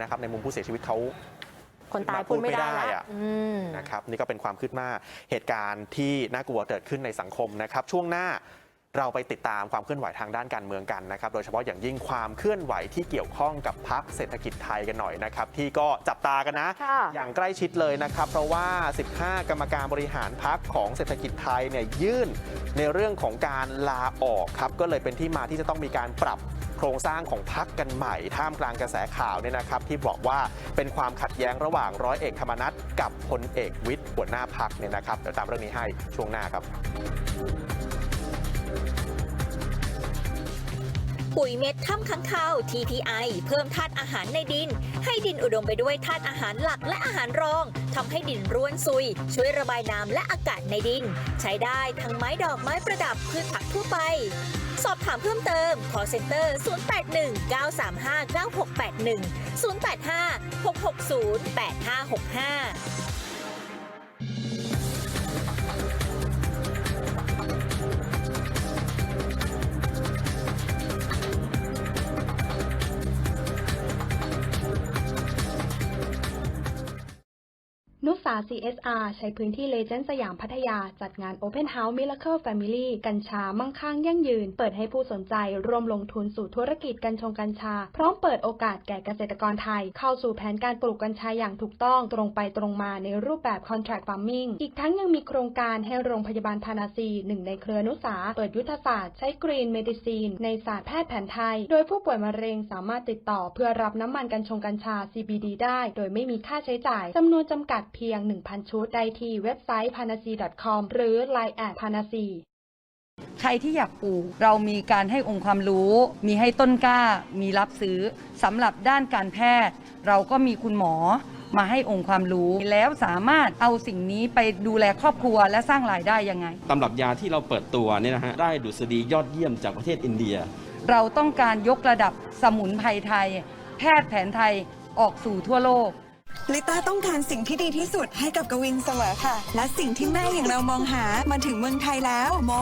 นะครับในมุมผู้เสียชีวิตเขาคนตายพูดไม่ได้พูดไม่ได้ละอะอืมนะครับนี่ก็เป็นความคืบหน้าเหตุการณ์ที่น่ากลัวเกิดขึ้นในสังคมนะครับ ช่วงหน้าเราไปติดตามความเคลื่อนไหวทางด้านการเมืองกันนะครับ โดยเฉพาะอย่างยิ่งความเคลื่อนไหวที่เกี่ยวข้องกับพักเศรษฐกิจไทยกันหน่อยนะครับ ที่ก็จับตากันนะค่ะอย่างใกล้ชิดเลยนะครับ เพราะว่า 15 กรรมการบริหารพักของเศรษฐกิจไทยเนี่ยยื่นในเรื่องของการลาออกครับ ก็เลยเป็นที่มาที่จะต้องมีการปรับโค รงสร้างของพักกันใหม่ ท่ามกลางกระแสข่าวเนี่ยนะครับ ที่บอกว่าเป็นความขัดแย้งระหว่างร้อยเอกธรรมนัฐกับพลเอกวิทย์หัวหน้าพักเนี่ยนะครับเดี๋ยวตามเรื่องนี้ให้ช่วงหน้าครับปุ๋ยเม็ดถ้ำค้างคาว TPI เพิ่มธาตุอาหารในดิน ให้ดินอุดมไปด้วยธาตุอาหารหลักและอาหารรองทำให้ดินร่วนซุย ช่วยระบายน้ำและอากาศในดิน ใช้ได้ทั้งไม้ดอกไม้ประดับพืชผักทั่วไป สอบถามเพิ่มเติม call center 081 935 9681 085 660 8565 นุสา CSR ใช้พื้นที่เลเจนด์สยามพัทยา จัดงาน Open House Miracle Family กัญชา มั่งคั่งยั่งยืน เปิดให้ผู้สนใจร่วมลงทุนสู่ธุรกิจกัญชงกัญชา พร้อมเปิดโอกาสแก่เกษตรกรไทย เข้าสู่แผนการปลูกกัญชาอย่างถูกต้องตรงไปตรงมาในรูปแบบ Contract Farming อีกทั้งยังมีโครงการให้โรงพยาบาลพานาซีหนึ่งในเครือนุสา เปิดยุทธศาสตร์ใช้ Green Medicine ในศาสตร์แพทย์แผนไทย โดยผู้ป่วยมะเร็งสามารถติดต่อ เพื่อรับน้ำมันกัญชงกัญชา CBD ได้ โดยไม่มีค่าใช้จ่ายจำนวนจำกัดเพียง 1,000 ชุดได้ที่เว็บไซต์ panacy.com หรือ Line at panacy ใครที่อยากปลูกเรามีการให้องค์ความรู้ มีให้ต้นกล้า มีรับซื้อสำหรับด้านการแพทย์ เราก็มีคุณหมอมาให้องค์ความรู้แล้วสามารถเอาสิ่งนี้ไปดูแลครอบครัวและสร้างรายได้ยังไงตำรับยาที่เราเปิดตัวเนี่ยนะฮะได้ดุษฎียอดเยี่ยมจากประเทศอินเดีย เราต้องการยกระดับสมุนไพรไทย แพทย์แผนไทยออกสู่ทั่วโลก ลิต้าต้องการสิ่งที่ดีที่สุดให้กับกวินเสมอค่ะ และสิ่งที่แม่อย่างเรามองหามาถึงเมืองไทยแล้วม